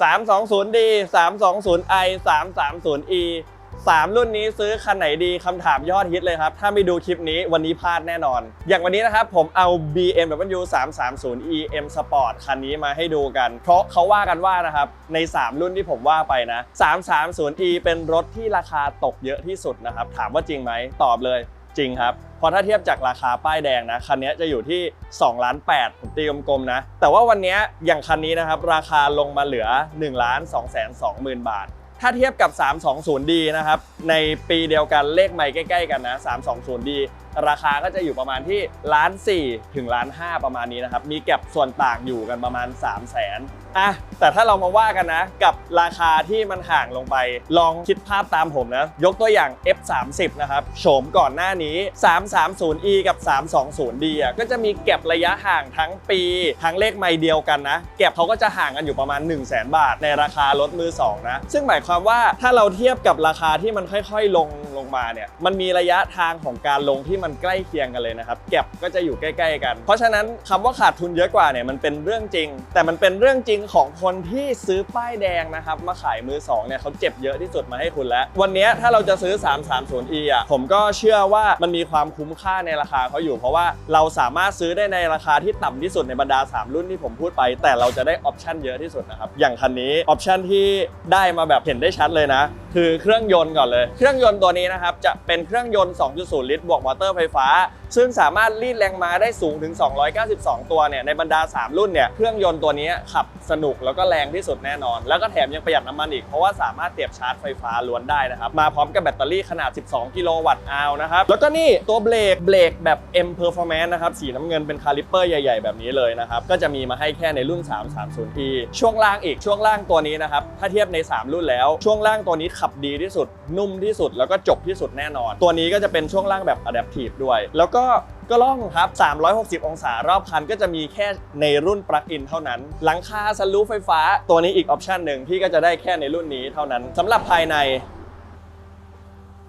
320D 320i 330e 3 รุ่นนี้ซื้อคันไหนดีคำถามยอดฮิตเลยครับ ถ้าไม่ดูคลิปนี้วันนี้พลาดแน่นอน อย่างวันนี้นะครับผมเอา BMW 330 EM Sport คันนี้มาให้ดูกัน เพราะเขาว่ากันว่านะครับ ใน 3 รุ่นที่ผมว่าไปนะ 330e เป็นรถที่ราคาตกเยอะที่สุดนะครับ ถามว่าจริงไหมตอบเลยจริงครับ พราะถ้าเทียบจากราคาป้ายแดงนะคันนี้จะอยู่ที่2ล้าน8ผมตีกลมๆนะ แต่ว่าวันนี้อย่างคันนี้นะครับราคาลงมาเหลือ1ล้าน2แสน2หมื่นบาท ถ้าเทียบกับ 320D นะครับในปีเดียวกันเลขใหม่ใกล้ ๆ กันนะ 320D ราคาก็จะอยู่ประมาณที่ล้าน4ถึงล้าน5ประมาณนี้นะครับ มีแก็บส่วนต่างอยู่กันประมาณ 3 0 0 0 0นอะแต่ถ้าเรามาว่ากันนะ กับราคาที่มันห่างลงไป ลองคิดภาพตามผมนะ ยกตัวอย่าง F30 นะครับโฉมก่อนหน้านี้ 330e กับ 320d อะก็จะมีแก็บระยะห่างทั้งปี ทั้งเลขไมล์เดียวกันนะ แก็บเขาก็จะห่างกันอยู่ประมาณ 1 0 0 0 0แบาท ในราคารถมือ2นะ ซึ่งหมายความว่าถ้าเราเทียบกับราคาที่มันค่อย ๆ ลง มาเนี่ยมันมีระยะทางของการลงที่มันใกล้เคียงกันเลยนะครับแก็บก็จะอยู่ใกล้ ๆ กัน เพราะฉะนั้นคำว่าขาดทุนเยอะกว่าเนี่ยมันเป็นเรื่องจริง แต่มันเป็นเรื่องจริงของคนที่ซื้อป้ายแดงนะครับมาขายมือสองเนี่ยเขาเจ็บเยอะที่สุดมาให้คุณแล้ว วันนี้ถ้าเราจะซื้อ 330e อะผมก็เชื่อว่ามันมีความคุ้มค่าในราคาเขาอยู่ เพราะว่าเราสามารถซื้อได้ในราคาที่ต่ำที่สุดในบรรดา 3 รุ่นที่ผมพูดไป แต่เราจะได้ออปชันเยอะที่สุดนะครับอย่างคันนี้ออปชันที่ได้มาแบบเห็นได้ชัดเลยนะ คือเครื่องยนต์ก่อนเลย เครื่องยนต์ตัวนี้นะครับจะเป็นเครื่องยนต์ 2.0 ลิตร บวกมอเตอร์ไฟฟ้า ซึ่งสามารถรีดแรงม้าได้สูงถึง 292 ตัวเนี่ยในบรรดา 3 รุ่นเนี่ยเครื่องยนต์ตัวนี้ขับสนุกแล้วก็แรงที่สุดแน่นอน แล้วก็แถมยังประหยัดน้ำมันอีก เพราะว่าสามารถเสียบชาร์จไฟฟ้าล้วนได้นะครับ มาพร้อมกับแบตเตอรี่ขนาด 12 กิโลวัตต์อาวนะครับ แล้วก็นี่ตัวเบรกเบรกแบบ M Performance นะครับสีน้ำเงินเป็นคาลิปเปอร์ใหญ่ ๆ แบบนี้เลยนะครับก็จะมีมาให้แค่ในรุ่น 330e ช่วงล่างอีกช่วงล่างตัวนี้นะครับถ้าเทียบใน 3 รุ่นแล้วช่วงล่างตัวนี้ขับดีที่สุด นุ่มที่สุดแล้วก็จบที่สุดแน่นอน ตัวนี้ก็จะเป็นช่วงล่างแบบ Adaptive ด้วย แล้วก็ก็ล่องครับ 360 องศารอบคันก็จะมีแค่ในรุ่นปลั๊กอินเท่านั้น หลังคาสลูไฟฟ้า ตัวนี้อีกออปชันหนึ่งที่ก็จะได้แค่ในรุ่นนี้เท่านั้นสำหรับภายใน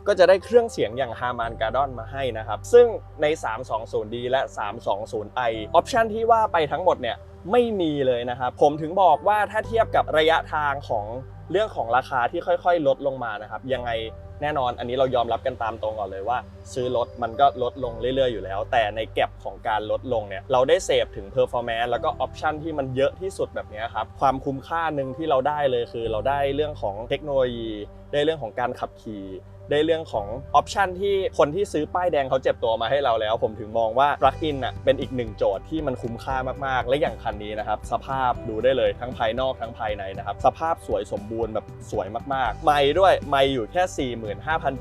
ก็จะได้เครื่องเสียงอย่าง Harman Kardon มาให้นะครับ ซึ่งใน 320D และ 320i ออปชันที่ว่าไปทั้งหมดเนี่ยไม่มีเลยนะครับ ผมถึงบอกว่าถ้าเทียบกับระยะทางของ เรื่องของราคาที่ค่อยๆ ลดลงมานะครับ ยังไงแน่นอนอันนี้เรายอมรับกันตามตรงก่อนเลยว่า ซื้อรถมันก็ลดลงเรื่อยๆอยู่แล้ว แต่ในแก็บของการลดลงเนี่ยเราได้เสพถึงเพอร์ฟอร์แมนซ์แล้วก็ออปชันที่มันเยอะที่สุดแบบนี้ครับความคุ้มค่าหนึ่งที่เราได้เลยคือ เราได้เรื่องของเทคโนโลยี ได้เรื่องของการขับขี่ได้เรื่องของออปชันที่คนที่ซื้อป้ายแดงเขาเจ็บตัวมาให้เราแล้ว ผมถึงมองว่า plug in อะเป็นอีกหนึ่งโจทย์ที่มันคุ้มค่ามากๆ และอย่างคันนี้นะครับ สภาพดูได้เลยทั้งภายนอกทั้งภายในนะครับ สภาพสวยสมบูรณ์แบบสวยมากๆ ไม่ด้วยไม่อยู่แค่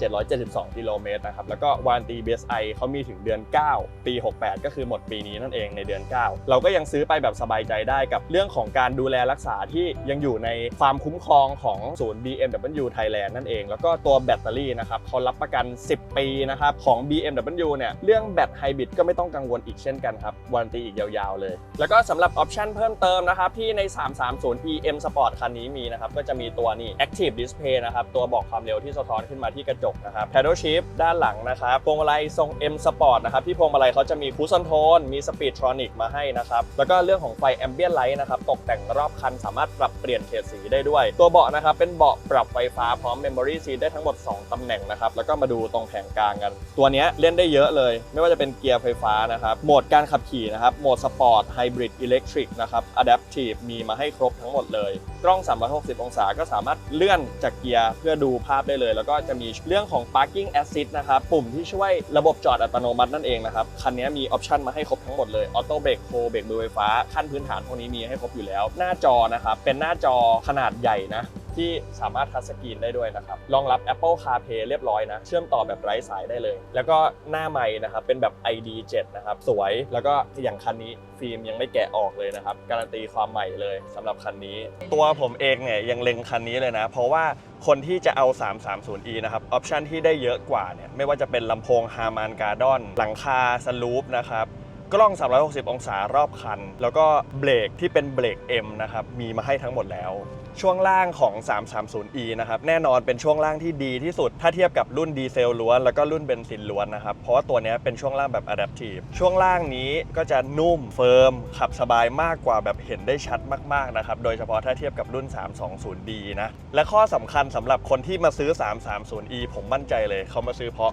45,772 กิโลเมตรนะครับ แล้วก็วารันตี BSI เขามีถึงเดือน 9 ปี 68 ก็คือหมดปีนี้นั่นเองในเดือน 9 เราก็ยังซื้อไปแบบสบายใจได้กับเรื่องของการดูแลรักษาที่ยังอยู่ในความคุ้มครองของศูนย์ BMW Thailand นั่นเอง แล้วก็ตัวแบตเตอรี่นะครับเขารับประกัน 10 ปีนะครับของ BMW เนี่ยเรื่องแบตไฮบริดก็ไม่ต้องกังวลอีกเช่นกันครับวารันตีอีกยาวๆเลย แล้วก็สำหรับออปชันเพิ่มเติมนะครับที่ใน 330 EM Sport คันนี้มีนะครับก็จะมีตัวนี้ Active Display นะครับตัวบอกความเร็วที่สะท้อนขึ้นมาที่กระจกนะครับ Paddle Shift ด้านหลังนะครับพวงมาลัยทรง M Sport นะครับที่พวงมาลัยเขาจะมี Cruise Control มี Speedtronic มาให้นะครับแล้วก็เรื่องของไฟ Ambient Light นะครับตกแต่งรอบคันสามารถปรับเปลี่ยนเฉดสีได้ด้วย ตัวเบาะนะครับเป็นเบาะปรับไฟฟ้าพร้อม Memory Seat ได้ทั้งหมด 2ตำแหน่งนะครับ แล้วก็มาดูตรงแผงกลางกัน ตัวนี้เล่นได้เยอะเลย ไม่ว่าจะเป็นเกียร์ไฟฟ้านะครับ โหมดการขับขี่นะครับ โหมดสปอร์ตไฮบริดอิเล็กทริกนะครับอะดัพทีฟมีมาให้ครบทั้งหมดเลย กล้อง 360 องศาก็สามารถเลื่อนจากเกียร์เพื่อดูภาพได้เลย แล้วก็จะมีเรื่องของ parking assist นะครับ ปุ่มที่ช่วยระบบจอดอัตโนมัตินั่นเองนะครับ คันนี้มีออปชันมาให้ครบทั้งหมดเลย ออโต้เบรกโคเบรกมือไฟฟ้า ขั้นพื้นฐานพวกนี้มีให้ครบอยู่แล้ว หน้าจอนะครับ เป็นหน้าจอขนาดใหญ่นะ ที่สามารถทัชสกรีนได้ด้วยนะครับ รองรับ Apple CarPlay เรียบร้อยนะ เชื่อมต่อแบบไร้สายได้เลย แล้วก็หน้าไม้นะครับ เป็นแบบ ID7 นะครับ สวย แล้วก็อย่างคันนี้ฟิล์มยังไม่แกะออกเลยนะครับ การันตีความใหม่เลยสำหรับคันนี้ ตัวผมเองเนี่ยยังเล็งคันนี้เลยนะ เพราะว่าคนที่จะเอา 330e นะครับ ออปชันที่ได้เยอะกว่าเนี่ย ไม่ว่าจะเป็นลำโพง Harman Kardon หลังคาสลูปนะครับ กล้อง 360 องศารอบคัน แล้วก็เบรกที่เป็นเบรก M นะครับ มีมาให้ทั้งหมดแล้ว ช่วงล่างของ 330e นะครับ แน่นอนเป็นช่วงล่างที่ดีที่สุด ถ้าเทียบกับรุ่นดีเซลล้วน แล้วก็รุ่นเบนซินล้วนนะครับ เพราะว่าตัวนี้เป็นช่วงล่างแบบ Adaptive ช่วงล่างนี้ก็จะนุ่มเฟิร์ม ขับสบายมากกว่าแบบเห็นได้ชัดมากๆนะครับ โดยเฉพาะถ้าเทียบกับรุ่น 320d นะ และข้อสำคัญสำหรับคนที่มาซื้อ 330e ผมมั่นใจเลยเขามาซื้อเพราะ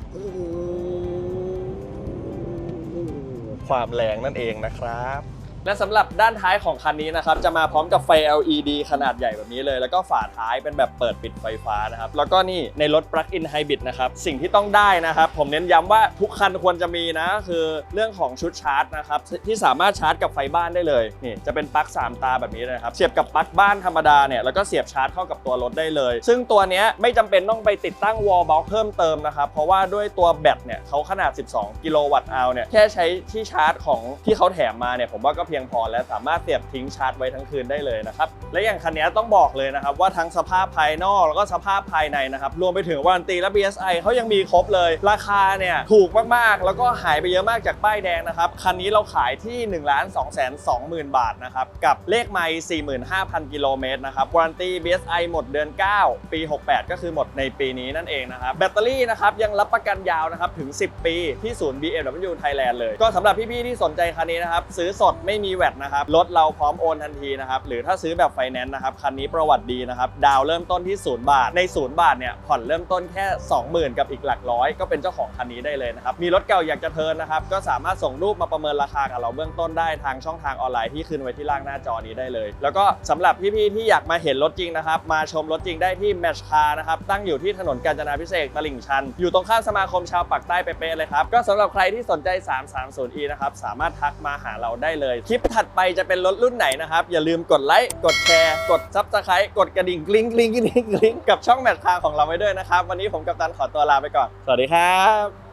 ความแรงนั่นเองนะครับ และสำหรับด้านท้ายของคันนี้นะครับจะมาพร้อมกับไฟ LED ขนาดใหญ่แบบนี้เลย แล้วก็ฝาท้ายเป็นแบบเปิดปิดไฟฟ้านะครับแล้วก็นี่ในรถ Plug-in Hybrid นะครับสิ่งที่ต้องได้นะครับผมเน้นย้ำว่าทุกคันควรจะมีนะ คือเรื่องของชุดชาร์จนะครับที่สามารถชาร์จกับไฟบ้านได้เลยนี่จะเป็นปลั๊ก3 ตาแบบนี้เลยนะครับเสียบกับปลั๊กบ้านธรรมดาเนี่ยแล้วก็เสียบชาร์จเข้ากับตัวรถได้เลย ซึ่งตัวนี้ไม่จำเป็นต้องไปติดตั้ง wall box เพิ่มเติมนะครับเพราะว่าด้วยตัวแบตเนี่ยเขาขนาด 12 กิโลวัตต์อาเนี่ยแค่ใช้ที่ชาร์จของที่เขาแถมมาเนี่ยผมว่าก็เพียงพอ แล้วสามารถเสียบทิ้งชาร์จไว้ทั้งคืนได้เลยนะครับและอย่างคันนี้ต้องบอกเลยนะครับว่าทั้งสภาพภายนอกแล้วก็สภาพภายในนะครับรวมไปถึงวารันตีและ BSI เขายังมีครบเลย ราคาเนี่ยถูกมากๆ แล้วก็หายไปเยอะมากจากป้ายแดงนะครับคันนี้เราขายที่1 2 2 0 0 0 0บาทนะครับกับเลขไมล์45,000กิโลเมตรนะครับวารันตี BSI หมดเดือน 9 ปี 68 ก็คือหมดในปีนี้นั่นเองนะครับแบตเตอรี่นะครับยังรับประกันยาวนะครับถึง 10 ปีที่ศูนย์ BMW Thailand เลย ก็สำหรับพี่ๆที่สนใจคันนี้นะครับซื้อสดไม่มีแวตนะครับรถเราพร้อมโอนทันทีนะครับหรือถ้าซื้อแบบไฟแนนซ์นะครับคันนี้ประวัติดีนะครับดาวเริ่มต้นที่ 0 บาทใน 0 บาทเนี่ยผ่อนเริ่มต้นแค่ 20,000 กับอีกหลักร้อย ก็เป็นเจ้าของคันนี้ได้เลยนะครับมีรถเก่าอยากจะเทินนะครับก็สามารถส่งรูปมาประเมินราคากับเราเบื้องต้นได้ทางช่องทางออนไลน์ที่ขึ้นไว้ที่ล่างหน้าจอนี้ได้เลย แล้วก็สำหรับพี่ๆที่อยากมาเห็นรถจริงนะครับมาชมรถจริงได้ที่แมชคาร์นะครับตั้งอยู่ที่ถนนกาญจนาพิเศษตลิ่งชัน อยู่ตรงข้ามสมาคมชาวปากใต้เป๊ะเลยครับก็สำหรับใครที่สนใจ 330e นะครับสามารถทักมาหาเราได้เลยคลิปถัดไปจะเป็นรถรุ่นไหนนะครับ อย่าลืมกดไลค์กดแชร์กดซับสไครต์กดกระดิ่งกริ๊งกริ๊งกริ๊งกริ๊งกับช่องแมทคาร์ของเราไว้ด้วยนะครับ วันนี้ผมกับตันขอตัวลาไปก่อน สวัสดีครับ